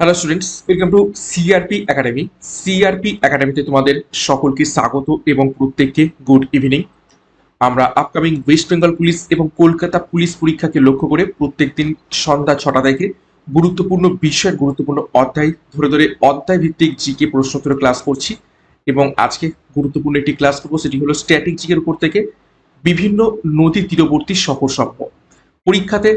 Hello students welcome to CRP academy CRP একাডেমিতে তোমাদের সকলকে স্বাগত এবং প্রত্যেককে গুড ইভিনিং আমরা আপকামিং ওয়েস্ট বেঙ্গল পুলিশ এবং কলকাতা পুলিশ পরীক্ষাকে লক্ষ্য করে প্রত্যেকদিন সন্ধ্যা ছটা থেকে গুরুত্বপূর্ণ বিষয়ের গুরুত্বপূর্ণ অধ্যায়, ধরে ধরে অধ্যায় ভিত্তিক জিকে প্রশ্নোত্তর ক্লাস করছি এবং আজকে গুরুত্বপূর্ণ একটি ক্লাস করব, সেটি হলো স্ট্যাটিক জিকের উপর থেকে বিভিন্ন নদী তীরবর্তী শহর সমূহ পরীক্ষাতে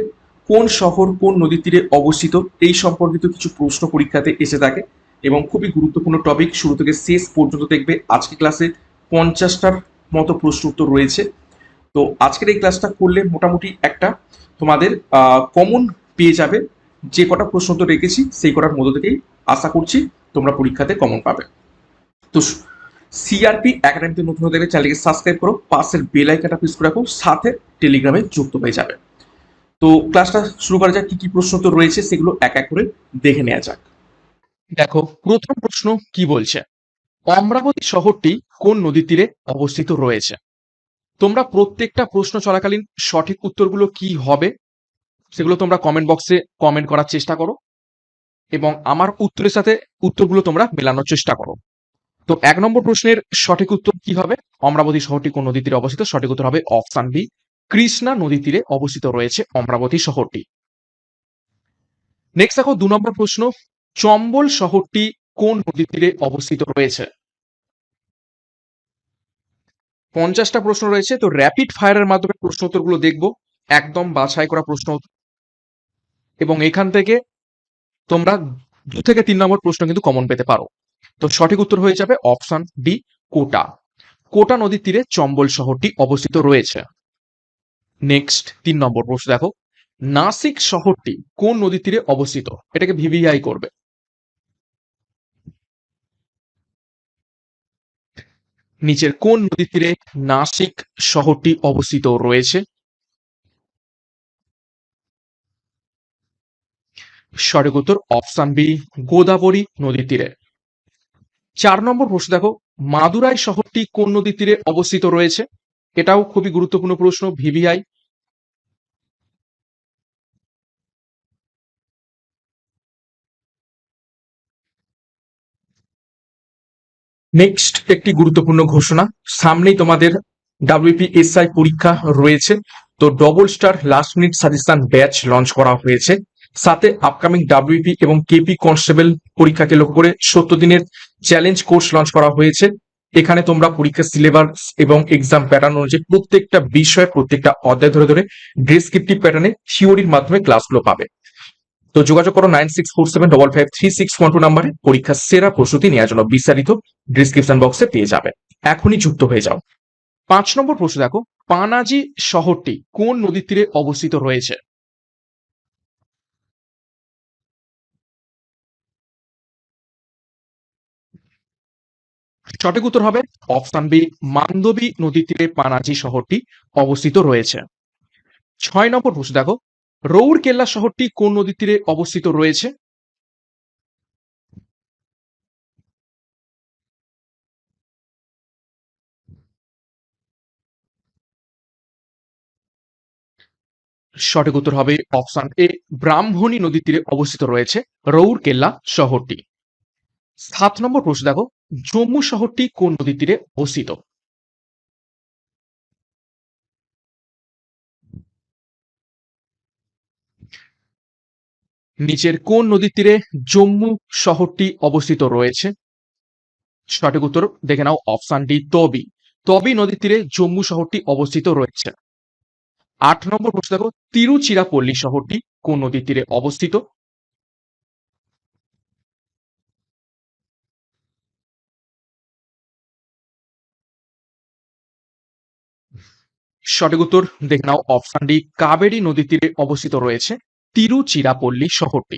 কোন শহর কোন নদীর তীরে অবস্থিত, এই সম্পর্কিত কিছু প্রশ্ন পরীক্ষাতে এসে থাকে এবং খুবই গুরুত্বপূর্ণ টপিক শুরু থেকে শেষ পর্যন্ত দেখবে। আজকে ক্লাসে পঞ্চাশটার মতো প্রশ্ন উত্তর রয়েছে। তো আজকের এই ক্লাসটা করলে মোটামুটি একটা তোমাদের কমন পেয়ে যাবে। যে কটা প্রশ্ন উত্তর রেখেছি, সেই কটার মধ্য থেকেই আশা করছি তোমরা পরীক্ষাতে কমন পাবে। তো সিআরপি একাডেমিতে নতুন হতে গেলে চ্যানেলকে সাবস্ক্রাইব করো, পাশের বেল আইকনটা প্রেস করে রাখো, সাথে টেলিগ্রামে যুক্ত হয়ে যাবে। তো ক্লাসটা শুরু করা যাক, কি কি প্রশ্ন তো রয়েছে সেগুলো এক এক করে দেখে নেওয়া যাক। দেখো, প্রথম প্রশ্ন কি বলছে? অমরাবতী শহরটি কোন নদীর তীরে অবস্থিত রয়েছে? তোমরা প্রত্যেকটা প্রশ্ন চলাকালীন সঠিক উত্তরগুলো কি হবে, সেগুলো তোমরা কমেন্ট বক্সে কমেন্ট করার চেষ্টা করো এবং আমার উত্তরের সাথে উত্তরগুলো তোমরা মেলানোর চেষ্টা করো। তো এক নম্বর প্রশ্নের সঠিক উত্তর কি হবে? অমরাবতী শহরটি কোন নদীর তীরে অবস্থিত? সঠিক উত্তর হবে অপশান বি কৃষ্ণা নদীর তীরে অবস্থিত রয়েছে অমরাবতী শহরটি। নেক্সট দেখো, দু নম্বর প্রশ্ন, চম্বল শহরটি কোন নদীর তীরে অবস্থিত রয়েছে? পঞ্চাশটা প্রশ্ন রয়েছে, তো র্যাপিড ফায়ারের মাধ্যমে প্রশ্ন উত্তরগুলো দেখব, একদম বাছাই করা প্রশ্ন। এবং এখান থেকে তোমরা দু থেকে তিন নম্বর প্রশ্ন কিন্তু কমন পেতে পারো। তো সঠিক উত্তর হয়ে যাবে অপশন ডি কোটা। কোটা নদীর তীরে চম্বল শহরটি অবস্থিত রয়েছে। নেক্সট তিন নম্বর প্রশ্ন দেখো। নাসিক শহরটি কোন নদীর তীরে অবস্থিত? এটাকে ভিভিআই করবে। নিচের কোন নদীর তীরে নাসিক শহরটি অবস্থিত রয়েছে? সঠিক উত্তর অপশন বি, গোদাবরী নদীর তীরে। চার নম্বর প্রশ্ন দেখো, মাদুরাই শহরটি কোন নদীর তীরে অবস্থিত রয়েছে? এটাও খুবই গুরুত্বপূর্ণ প্রশ্ন, ভিভিআই। নেক্সট একটি গুরুত্বপূর্ণ ঘোষণা। সামনেই তোমাদের ডাব্লিউপিএসআই পরীক্ষা রয়েছে। তো double star last minute suggestion batch launch করা হয়েছে। সাথে আপকামিং ডাব্লিউপি এবং কেপি কনস্টেবল পরীক্ষাকে লক্ষ্য করে সত্তর দিনের চ্যালেঞ্জ কোর্স লঞ্চ করা হয়েছে। এখানে তোমরা পরীক্ষার সিলেবাস এবং এক্সাম প্যাটার্ন অনুযায়ী প্রত্যেকটা বিষয়, প্রত্যেকটা অধ্যায় ধরে ধরে ডেসক্রিপটিভ প্যাটার্নে থিওরির মাধ্যমে ক্লাসগুলো পাবে। তো যোগাযোগ করো nine six four seven double five three six নাম্বারে পরীক্ষার সেরা প্রস্তুতি নেওয়ার জন্য বিস্তারিত ডিসক্রিপশন বক্সে পেয়ে যাবে। এখনই যুক্ত হয়ে যাও। পাঁচ নম্বর প্রশ্ন দেখো, পানাজি শহরটি কোন নদীর তীরে অবস্থিত রয়েছে? সঠিক উত্তর হবে অপশন বি, মান্দবী নদীর তীরে পানাজি শহরটি অবস্থিত রয়েছে। ছয় নম্বর প্রশ্ন দেখো, রৌরকেল্লা শহরটি কোন নদীর তীরে অবস্থিত রয়েছে? সঠিক উত্তর হবে অপশন এ, ব্রাহ্মণী নদীর তীরে অবস্থিত রয়েছে রৌরকেল্লা শহরটি। সাত নম্বর প্রশ্ন দেখো জম্মু শহরটি কোন নদীর তীরে অবস্থিত? নিচের কোন নদীর তীরে জম্মু শহরটি অবস্থিত রয়েছে? সঠিক উত্তর দেখে নাও অপশন ডি, তবি। তবি নদীর তীরে জম্মু শহরটি অবস্থিত রয়েছে। আট নম্বর প্রশ্ন দেখো, তিরুচিরাপল্লী শহরটি কোন নদীর তীরে অবস্থিত? সঠিক উত্তর দেখে নাও, অপশন ডি, কাবেরী নদীর তীরে অবস্থিত রয়েছে তিরুচিরাপল্লী শহরটি।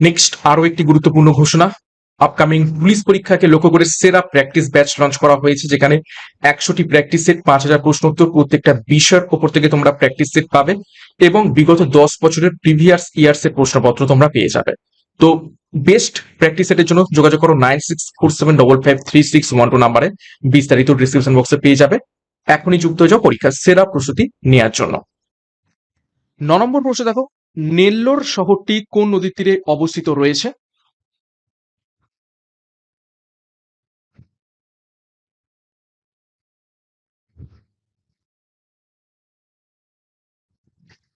নেক্সট আরও একটি গুরুত্বপূর্ণ ঘোষণা। আপকামিং পুলিশ পরীক্ষাকে লক্ষ্য করে সেরা প্র্যাকটিস ব্যাচ লঞ্চ করা হয়েছে, যেখানে একশোটি প্র্যাকটিস সেট পাঁচ হাজার প্রশ্ন উত্তর, প্রত্যেকটা বিষয়ের উপর থেকে তোমরা প্র্যাকটিস সেট পাবে এবং বিগত দশ বছরের প্রিভিয়াস ইয়ার্স এর প্রশ্নপত্র তোমরা পেয়ে যাবে। তো বেস্ট প্র্যাকটিস সেটের জন্য যোগাযোগ করো nine six four seven double five three six one two নাম্বারে বিস্তারিত ডিসক্রিপশন বক্সে পেয়ে যাবে। এখনই যুক্ত হয়ে যাও পরীক্ষার সেরা প্রস্তুতি নেওয়ার জন্য। ন নম্বর প্রশ্ন দেখো, নেল্লোর শহরটি কোন নদীর তীরে অবস্থিত রয়েছে?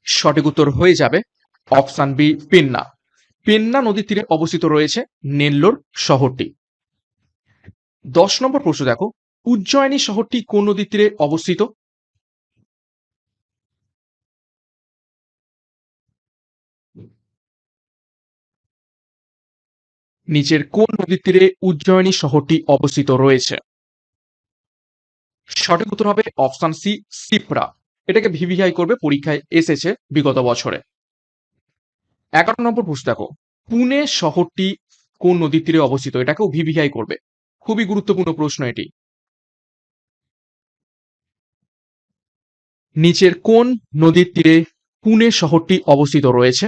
সঠিক উত্তর হয়ে যাবে অপশন বি, পেন্না। পেন্না নদীর তীরে অবস্থিত রয়েছে নেল্লোর শহরটি। দশ নম্বর প্রশ্ন দেখো উজ্জয়িনী শহরটি কোন নদীর তীরে অবস্থিত? নিচের কোন নদীর তীরে উজ্জয়িনী শহরটি অবস্থিত রয়েছে? সঠিক উত্তর হবে অপশন সি সিপ্রা এটাকে ভিভিআই করবে, পরীক্ষায় এসেছে বিগত বছরে। এগারো নম্বর প্রশ্ন দেখো। পুনে শহরটি কোন নদীর তীরে অবস্থিত? এটাকেও ভিভিআই করবে। খুবই গুরুত্বপূর্ণ প্রশ্ন এটি। নিচের কোন নদীর তীরে পুনে শহরটি অবস্থিত রয়েছে?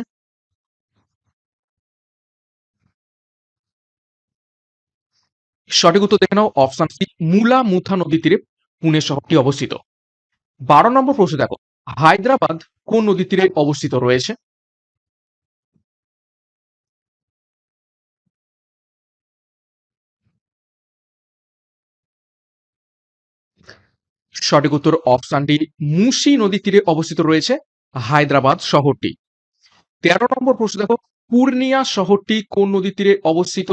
সঠিক উত্তর দেখে নাও, অপশন সি, মুলা মুথা নদীর তীরে পুনে শহরটি অবস্থিত। বারো নম্বর প্রশ্ন দেখো, হায়দ্রাবাদ কোন নদীর তীরে অবস্থিত রয়েছে? সঠিক উত্তর অপশন ডি মুসি নদীর তীরে অবস্থিত রয়েছে, হায়দ্রাবাদ শহরটি। তেরো নম্বর প্রশ্ন দেখো, পূর্ণিয়া শহরটি কোন নদীর তীরে অবস্থিত?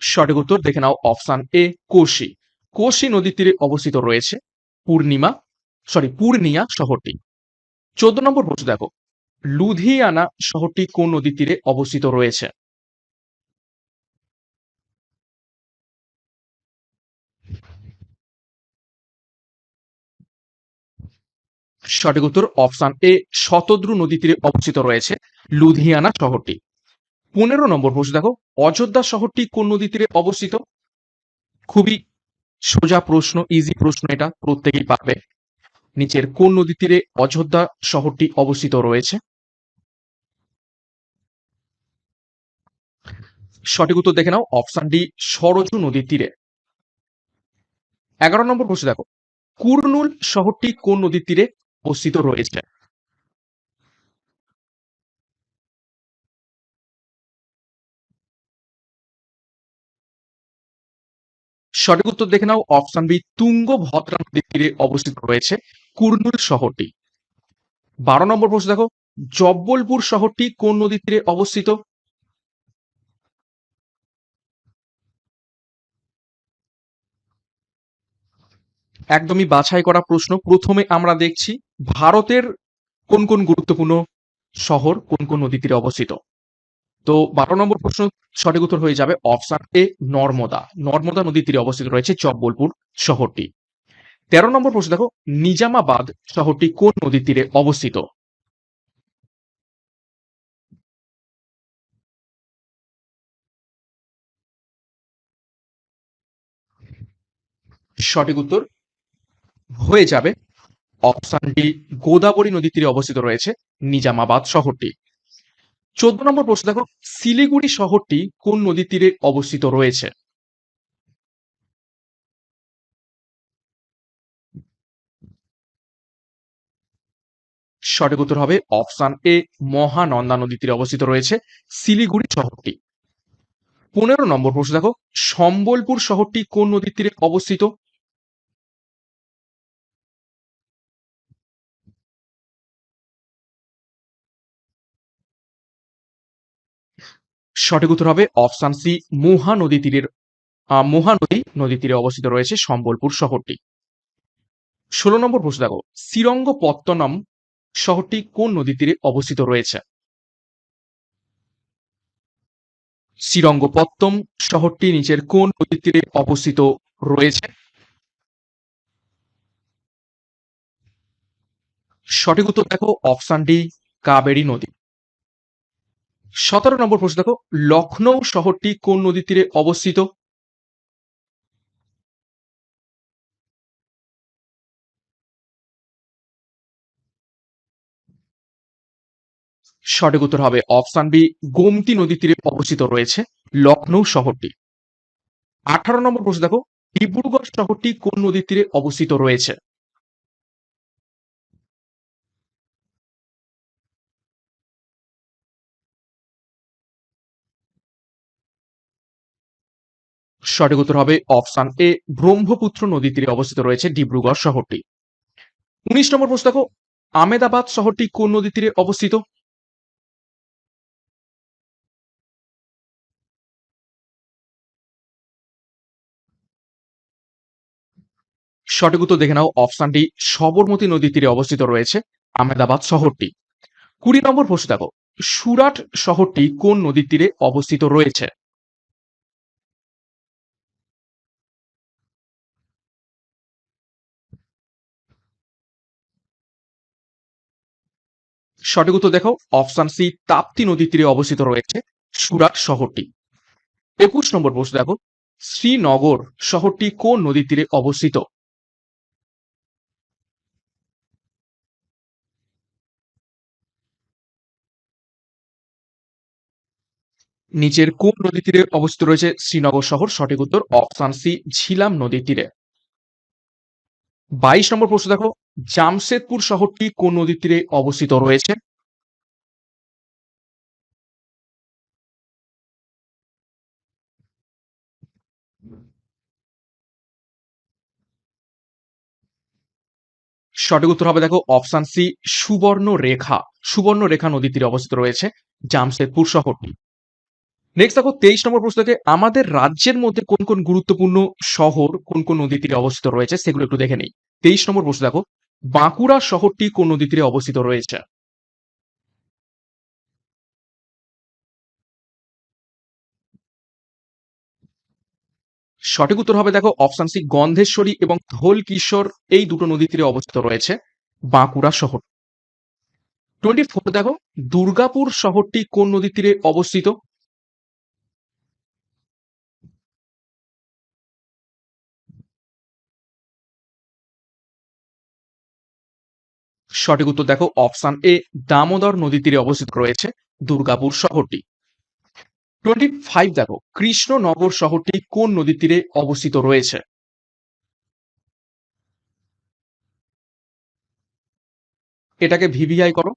সঠিক উত্তর দেখে নাও অপশন এ, কোশি। কোশি নদীর তীরে অবস্থিত রয়েছে, পূর্ণিমা, সরি, পূর্ণিয়া শহরটি। চোদ্দ নম্বর প্রশ্ন দেখো লুধিয়ানা শহরটি কোন নদীর তীরে অবস্থিত রয়েছে? সঠিক উত্তর অপশন এ, শতদ্রু নদী তীরে অবস্থিত রয়েছে লুধিয়ানা শহরটি। পনেরো নম্বর প্রশ্ন দেখো, অযোধ্যা শহরটি কোন নদী তীরে অবস্থিত? খুবই সোজা প্রশ্ন ইজি প্রশ্ন এটা, প্রত্যেকেই পারবে। নিচের কোন নদী তীরে অযোধ্যা শহরটি অবস্থিত রয়েছে? সঠিক উত্তর দেখে নাও অপশন ডি সরজু নদীর তীরে। এগারো নম্বর প্রশ্ন দেখো, কুর্নুল শহরটি কোন নদীর তীরে অবস্থিত রয়েছে? সঠিক উত্তর দেখে নাও অপশন বি তুঙ্গভদ্রা নদীর তীরে অবস্থিত রয়েছে কুর্নুল শহরটি। বারো নম্বর প্রশ্ন দেখো, জব্বলপুর শহরটি কোন নদীর তীরে অবস্থিত? একদমই বাছাই করা প্রশ্ন। প্রথমে আমরা দেখছি ভারতের কোন কোন গুরুত্বপূর্ণ শহর, কোন কোন নদী তীরে অবস্থিত? তো বারো নম্বর প্রশ্ন সঠিক উত্তর হয়ে যাবে অপশন এ, নর্মদা। নর্মদা নদীর তীরে অবস্থিত রয়েছে চব্বলপুর শহরটি। তেরো নম্বর প্রশ্ন, দেখো, নিজামাবাদ শহরটি কোন নদীর তীরে অবস্থিত? সঠিক উত্তর হয়ে যাবে। অপশন ডি গোদাবরী নদীর তীরে অবস্থিত রয়েছে, নিজামাবাদ শহরটি। চোদ্দ নম্বর প্রশ্ন, দেখো, শিলিগুড়ি শহরটি কোন নদীর তীরে অবস্থিত রয়েছে? সঠিক উত্তর হবে অপশন এ, মহানন্দা নদীর তীরে অবস্থিত রয়েছে, শিলিগুড়ি শহরটি। পনেরো নম্বর প্রশ্ন, দেখো, সম্বলপুর শহরটি কোন নদীর তীরে অবস্থিত? সঠিক উত্তর হবে অপশন সি, মোহা নদী তীরের মহানদী নদী তীরে অবস্থিত রয়েছে সম্বলপুর শহরটি। ষোলো নম্বর প্রশ্ন দেখো, শ্রীরঙ্গপত্তনম শহরটি কোন নদী তীরে অবস্থিত রয়েছে? শ্রীরঙ্গপত্তম শহরটি নিচের কোন নদীর তীরে অবস্থিত রয়েছে? সঠিক উত্তর দেখো, অপশন ডি, কাবেরী নদী। সতেরো নম্বর প্রশ্ন দেখো লখনৌ শহরটি কোন নদীর তীরে অবস্থিত? সঠিক উত্তর হবে অপশন বি, গোমতী নদীর তীরে অবস্থিত রয়েছে লখনৌ শহরটি। আঠারো নম্বর প্রশ্ন দেখো, ডিব্রুগড় শহরটি কোন নদীর তীরে অবস্থিত রয়েছে? সঠিক উত্তর হবে অপশন এ, ব্রহ্মপুত্র নদী তীরে অবস্থিত রয়েছে ডিব্রুগড় শহরটি। উনিশ নম্বর প্রশ্ন দেখো, আমেদাবাদ শহরটি কোন নদী তীরে অবস্থিত? সঠিক উত্তর দেখে নাও অপশানটি সবরমতী নদী তীরে অবস্থিত রয়েছে আমেদাবাদ শহরটি। কুড়ি নম্বর প্রশ্ন দেখো, সুরাট শহরটি কোন নদীর তীরে অবস্থিত রয়েছে? সঠিক উত্তর দেখো, অপশন সি, তাপ্তি নদীর তীরে অবস্থিত রয়েছে সুরাট শহরটি। একুশ নম্বর প্রশ্ন দেখো, শ্রীনগর শহরটি কোন নদীর তীরে অবস্থিত? নিচের কোন নদী তীরে অবস্থিত রয়েছে শ্রীনগর শহর? সঠিক উত্তর অপশন সি, ঝিলাম নদীর তীরে। বাইশ নম্বর প্রশ্ন দেখো, জামশেদপুর শহরটি কোন নদীর তীরে অবস্থিত রয়েছে? সঠিক উত্তর হবে দেখো, অপশন সি সুবর্ণ রেখা সুবর্ণ রেখা নদীর তীরে অবস্থিত রয়েছে জামশেদপুর শহরটি। নেক্সট দেখো, তেইশ নম্বর প্রশ্ন থেকে আমাদের রাজ্যের মধ্যে কোন কোন গুরুত্বপূর্ণ শহর, কোন কোন নদী তীরে অবস্থিত রয়েছে সেগুলো একটু দেখে নেই। তেইশ নম্বর প্রশ্ন দেখো, বাঁকুড়া শহরটি কোন নদী তীরে অবস্থিত রয়েছে? সঠিক উত্তর হবে দেখো অপশন সি গন্ধেশ্বরী এবং ধোল কিশোর এই দুটো নদী তীরে অবস্থিত রয়েছে, বাঁকুড়া শহর। টোয়েন্টি ফোর দেখো, দুর্গাপুর শহরটি কোন নদী তীরে অবস্থিত? সঠিক উত্তর দেখো, অপশন এ, দামোদর নদী তীরে অবস্থিত রয়েছে দুর্গাপুর শহরটি। টোয়েন্টি ফাইভ দেখো, কৃষ্ণনগর শহরটি কোন নদী তীরে অবস্থিত রয়েছে? এটাকে ভিভিআই করো।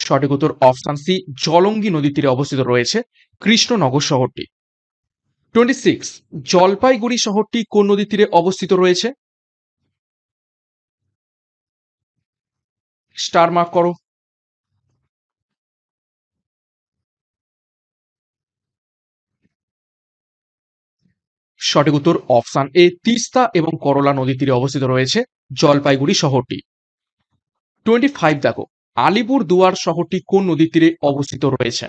সঠিক উত্তর অপশন সি, জলঙ্গি নদী তীরে অবস্থিত রয়েছে কৃষ্ণনগর শহরটি। টোয়েন্টি সিক্স, জলপাইগুড়ি শহরটি কোন নদী তীরে অবস্থিত রয়েছে? স্টার মার্ক করো। সঠিক উত্তর অপশন এ, তিস্তা এবং করলা নদী তীরে অবস্থিত রয়েছে জলপাইগুড়ি শহরটি। টোয়েন্টি ফাইভ দেখো আলিপুর দুয়ার শহরটি কোন নদীর তীরে অবস্থিত রয়েছে?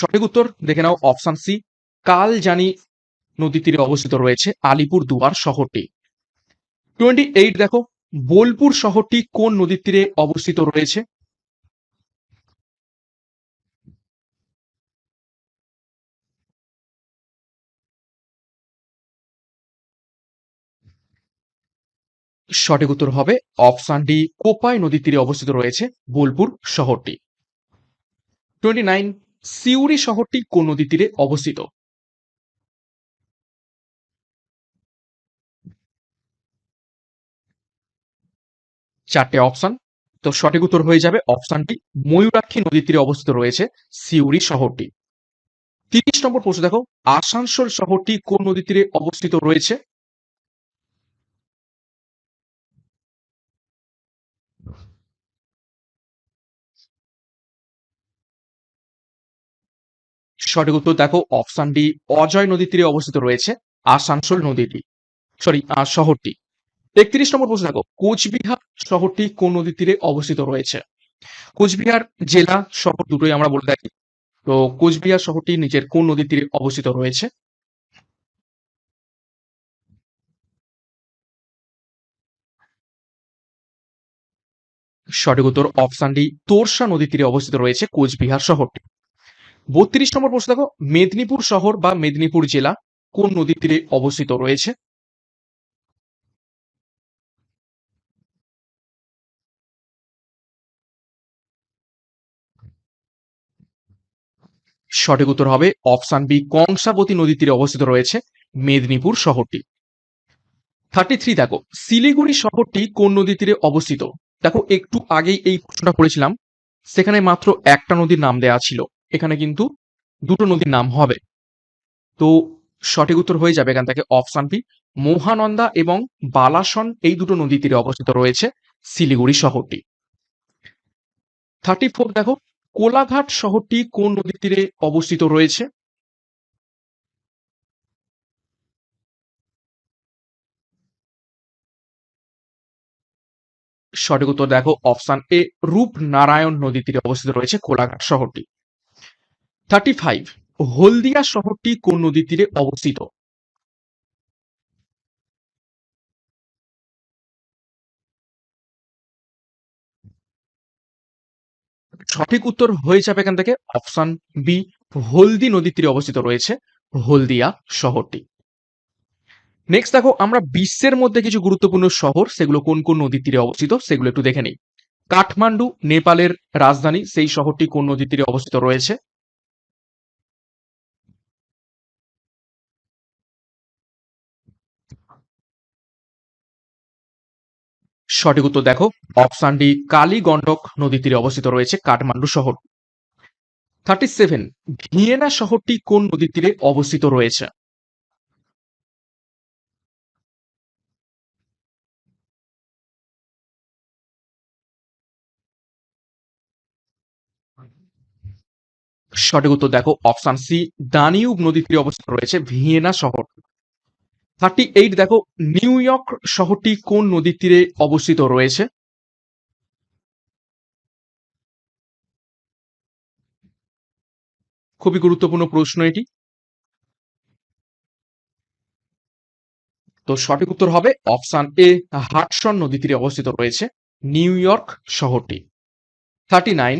সঠিক উত্তর দেখে নাও অপশান সি, কালজানি নদী তীরে অবস্থিত রয়েছে আলিপুর দুয়ার শহরটি। টোয়েন্টি এইট দেখো, বোলপুর শহরটি কোন নদীর তীরে অবস্থিত রয়েছে? সঠিক উত্তর হবে অপশন ডি, কোপাই নদীর তীরে অবস্থিত রয়েছে বোলপুর শহরটি। টোয়েন্টি নাইন সিউড়ি শহরটি কোন নদী তীরে অবস্থিত? চারটে অপশন। তো সঠিক উত্তর হয়ে যাবে অপশনটি ময়ূরাক্ষী নদীর তীরে অবস্থিত রয়েছে সিউড়ি শহরটি। তিরিশ নম্বর প্রশ্ন দেখো, আসানসোল শহরটি কোন নদীর তীরে অবস্থিত রয়েছে? সঠিক উত্তর দেখো, অপশন ডি, অজয় নদীর তীরে অবস্থিত রয়েছে আসানসোল নদীটি সরি শহরটি। একত্রিশ নম্বর প্রশ্ন দেখো, কোচবিহার শহরটি কোন নদীর তীরে অবস্থিত রয়েছে? কোচবিহার জেলা শহর দুটোই আমরা বলে থাকি। তো কোচবিহার শহরটি নিজের কোন নদীর তীরে অবস্থিত রয়েছে? সঠিক উত্তর অপশন ডি, তোরসা নদীর তীরে অবস্থিত রয়েছে কোচবিহার শহরটি। বত্রিশ নম্বর প্রশ্ন দেখো, মেদিনীপুর শহর বা মেদিনীপুর জেলা কোন নদীর তীরে অবস্থিত রয়েছে? সঠিক উত্তর হবে অপশন বি, কংসাবতী নদীর তীরে অবস্থিত রয়েছে মেদিনীপুর শহরটি। থার্টি থ্রি দেখো, শিলিগুড়ি শহরটি কোন নদীর তীরে অবস্থিত? দেখো, একটু আগেই এই প্রশ্নটা করেছিলাম সেখানে মাত্র একটা নদীর নাম দেওয়া ছিল। এখানে কিন্তু দুটো নদীর নাম হবে। তো সঠিক উত্তর হয়ে যাবে এখান থেকে অপশন বি মহানন্দা এবং বালাসন এই দুটো নদী তীরে অবস্থিত রয়েছে, শিলিগুড়ি শহরটি। থার্টি ফোর দেখো, কোলাঘাট শহরটি কোন নদীর তীরে অবস্থিত রয়েছে? সঠিক উত্তর দেখো অপশন এ রূপনারায়ণ নদী তীরে অবস্থিত রয়েছে কোলাঘাট শহরটি। থার্টি ফাইভ হলদিয়া শহরটি কোন নদীর তীরে অবস্থিত? সঠিক উত্তর হয়ে যাবে এখান থেকে অপশন বি হলদি নদীর তীরে অবস্থিত রয়েছে হলদিয়া শহরটি। নেক্সট দেখো, আমরা বিশ্বের মধ্যে কিছু গুরুত্বপূর্ণ শহর, সেগুলো কোন কোন নদীর তীরে অবস্থিত, সেগুলো একটু দেখে নিই। কাঠমান্ডু, নেপালের রাজধানী, সেই শহরটি কোন নদীর তীরে অবস্থিত রয়েছে? সঠিক উত্তর দেখো, অপশন ডি কালী নদীর তীরে অবস্থিত রয়েছে কাঠমান্ডু শহর। থার্টি সেভেন ভিয়েনা শহরটি কোন নদীর তীরে অবস্থিত রয়েছে? সঠিক উত্তর দেখো, অপশন সি, দানিউব নদীর তীরে অবস্থিত রয়েছে ভিয়েনা শহর। থার্টি এইট দেখো, নিউ ইয়র্ক শহরটি কোন নদীর তীরে অবস্থিত রয়েছে? খুবই গুরুত্বপূর্ণ প্রশ্ন এটি। তো সঠিক উত্তর হবে অপশন এ, হাটসন নদী তীরে অবস্থিত রয়েছে, নিউ ইয়র্ক শহরটি। থার্টি নাইন,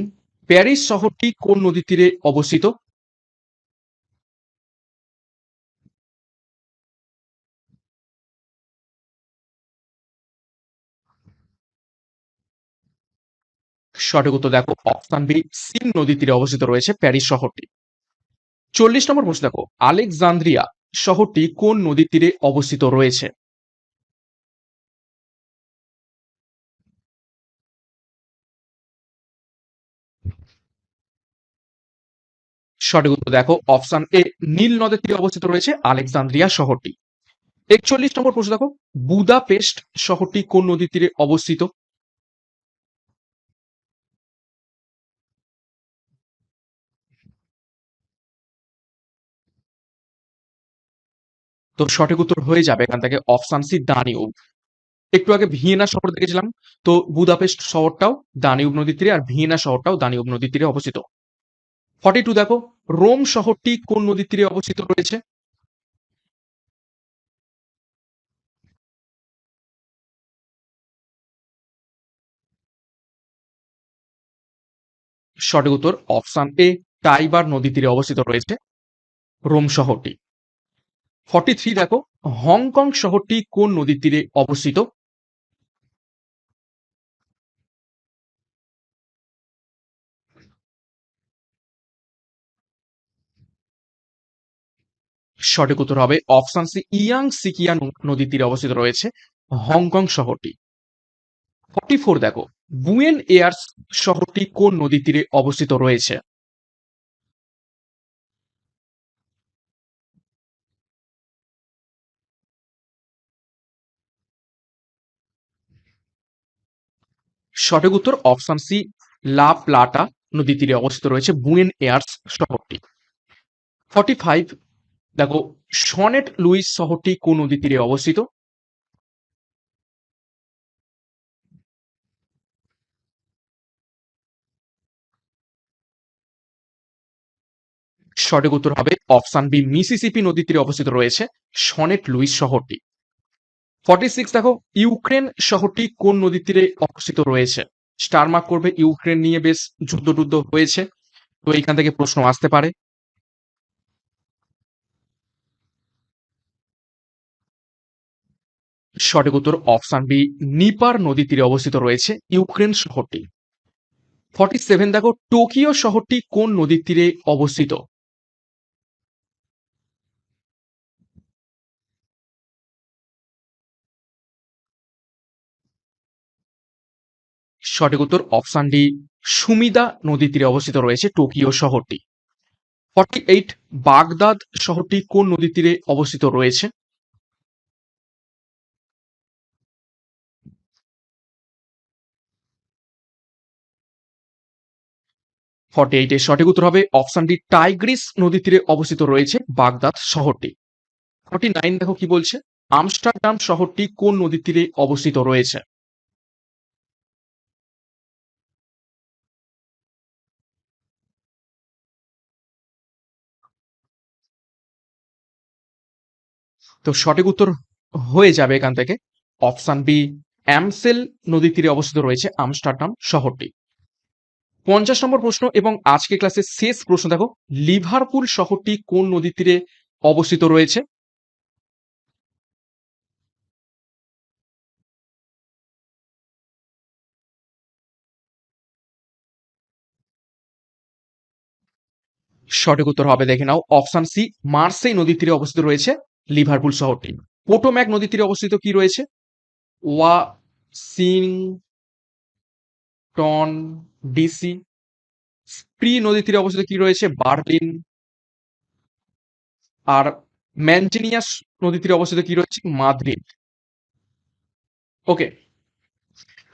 প্যারিস শহরটি কোন নদী তীরে অবস্থিত? সঠিক উত্তর দেখো, অপশন বি সিন নদী তীরে অবস্থিত রয়েছে প্যারিস শহরটি। চল্লিশ নম্বর প্রশ্ন দেখো, আলেকজান্দ্রিয়া শহরটি কোন নদীর তীরে অবস্থিত রয়েছে? সঠিক উত্তর দেখো, অপশন এ, নীল নদের তীরে অবস্থিত রয়েছে আলেকজান্দ্রিয়া শহরটি। একচল্লিশ নম্বর প্রশ্ন দেখো, বুদাপেস্ট শহরটি কোন নদীর তীরে অবস্থিত? তো সঠিক উত্তর হয়ে যাবে এখান থেকে অপশন সি দানিউব। একটু আগে ভিয়েনা শহর দেখেছিলাম, তো বুদাপেস্ট শহরটাও দানিউব নদীর তীরে আর ভিয়েনা শহরটাও দানিউব নদীর তীরে অবস্থিত। ফর্টি টু দেখো, রোম শহরটি কোন নদীর তীরে অবস্থিত রয়েছে? সঠিক উত্তর অপশন এ, টাইবার নদী তীরে অবস্থিত রয়েছে রোম শহরটি। ফর্টি থ্রি দেখো হংকং শহরটি কোন নদীর তীরে অবস্থিত? সঠিক উত্তর হবে অপশন সি ইয়াং সিকিয়া নদীর তীরে অবস্থিত রয়েছে হংকং শহরটি। ফর্টি ফোর দেখো বুয়েন এয়ার্স শহরটি কোন নদীর তীরে অবস্থিত রয়েছে? সঠিক উত্তর অপশন সি, লা প্লাটা নদী তীরে অবস্থিত রয়েছে বুয়েন এয়ার্স শহরটি। ফর্টি ফাইভ, দেখো, সনেট লুইস শহরটি কোন নদী তীরে অবস্থিত? সঠিক উত্তর হবে অপশন বি, মিসিসিপি নদী তীরে অবস্থিত রয়েছে সনেট লুইস শহরটি। ফর্টি সিক্স দেখো, ইউক্রেন শহরটি কোন নদীর তীরে অবস্থিত রয়েছে? স্টারমার্ক করবে ইউক্রেন নিয়ে বেশ যুদ্ধ টুদ্ধ হয়েছে। তো এইখান থেকে প্রশ্ন আসতে পারে। সঠিক উত্তর অপশান বি নিপার নদী তীরে অবস্থিত রয়েছে ইউক্রেন শহরটি। ফর্টি সেভেন দেখো, টোকিও শহরটি কোন নদীর তীরে অবস্থিত? সঠিক উত্তর অপশন ডি সুমিদা নদীর তীরে অবস্থিত রয়েছে টোকিও শহরটি। ফর্টি এইট বাগদাদ শহরটি কোন নদীর তীরে অবস্থিত রয়েছে? ফর্টি এইটের সঠিক উত্তর হবে অপশন ডি টাইগ্রিস নদীর তীরে অবস্থিত রয়েছে বাগদাদ শহরটি। ফর্টি নাইন দেখো কি বলছে, আমস্টারডাম শহরটি কোন নদীর তীরে অবস্থিত রয়েছে? তো সঠিক উত্তর হয়ে যাবে এখান থেকে। অপশান বি, অ্যামসেল নদীর তীরে অবস্থিত রয়েছে আমস্টারডাম শহরটি। পঞ্চাশ নম্বর প্রশ্ন এবং আজকে ক্লাসের শেষ প্রশ্ন দেখো, লিভারপুল শহরটি কোন নদীর তীরে অবস্থিত রয়েছে? সঠিক উত্তর হবে দেখে নাও। অপশন সি, মার্সেই নদীর তীরে অবস্থিত রয়েছে লিভারপুল শহরটি। পোটোম্যাক নদীর তীরে অবস্থিত কি রয়েছে? ওয়া সিং টন ডিসি। স্প্রি নদীর তীরে অবস্থিত কি রয়েছে? বার্লিন। আর ম্যান্টেনিয়াস নদীর তীরে অবস্থিত কি রয়েছে? মাদ্রিদ। ওকে।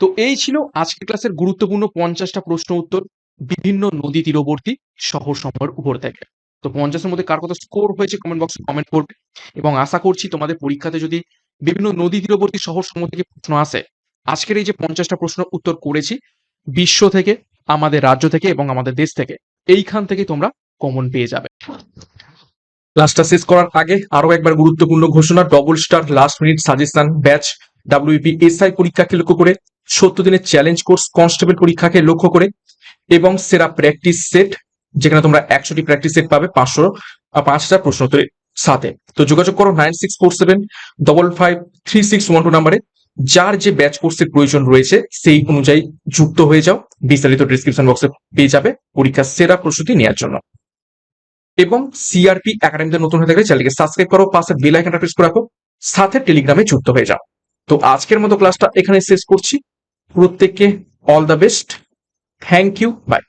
তো এই ছিল আজকের ক্লাসের গুরুত্বপূর্ণ পঞ্চাশটা প্রশ্ন উত্তর। বিভিন্ন নদী তীরবর্তী শহর সমূহের উপর থেকে। তো পঞ্চাশের মধ্যে কার কত স্কোর হয়েছে কমেন্ট বক্সে কমেন্ট করবে। এবং আশা করছি তোমাদের পরীক্ষাতে যদি বিভিন্ন নদী তীরবর্তী শহর সমূহ থেকে প্রশ্ন আসে, আজকের এই যে পঞ্চাশটা প্রশ্ন উত্তর করেছি, বিশ্ব থেকে, আমাদের রাজ্য থেকে এবং আমাদের দেশ থেকে, এইখান থেকে তোমরা কমন পেয়ে যাবে। ক্লাসটা শেষ করার আগে আরও একবার গুরুত্বপূর্ণ ঘোষণা double star last minute suggestion batch WP SI পরীক্ষাকে লক্ষ্য করে সত্তর দিনের চ্যালেঞ্জ কোর্স কনস্টেবল পরীক্ষাকে লক্ষ্য করে এবং সেরা প্র্যাকটিস সেট যেখানে তোমরা একশোটি প্র্যাকটিস সেট পাবে, পাঁচশো পাঁচ হাজার প্রশ্ন উত্তরের সাথে। তো যোগাযোগ করো nine six four seven double five three six one two নাম্বারে যার যে ব্যাচ কোর্সের প্রয়োজন রয়েছে, সেই অনুযায়ী যুক্ত হয়ে যাও। বিস্তারিত ডিসক্রিপশন বক্সে পেয়ে যাবে পরীক্ষার সেরা প্রস্তুতি নেওয়ার জন্য। এবং সিআরপি একাডেমিতে নতুন হয়ে থাকলে চ্যানেলকে সাবস্ক্রাইব করো, পাশে বেল আইকনটা প্রেস করে রাখো, সাথে টেলিগ্রামে যুক্ত হয়ে যাও। তো আজকের মতো ক্লাসটা এখানে শেষ করছি। প্রত্যেককে all the best thank you bye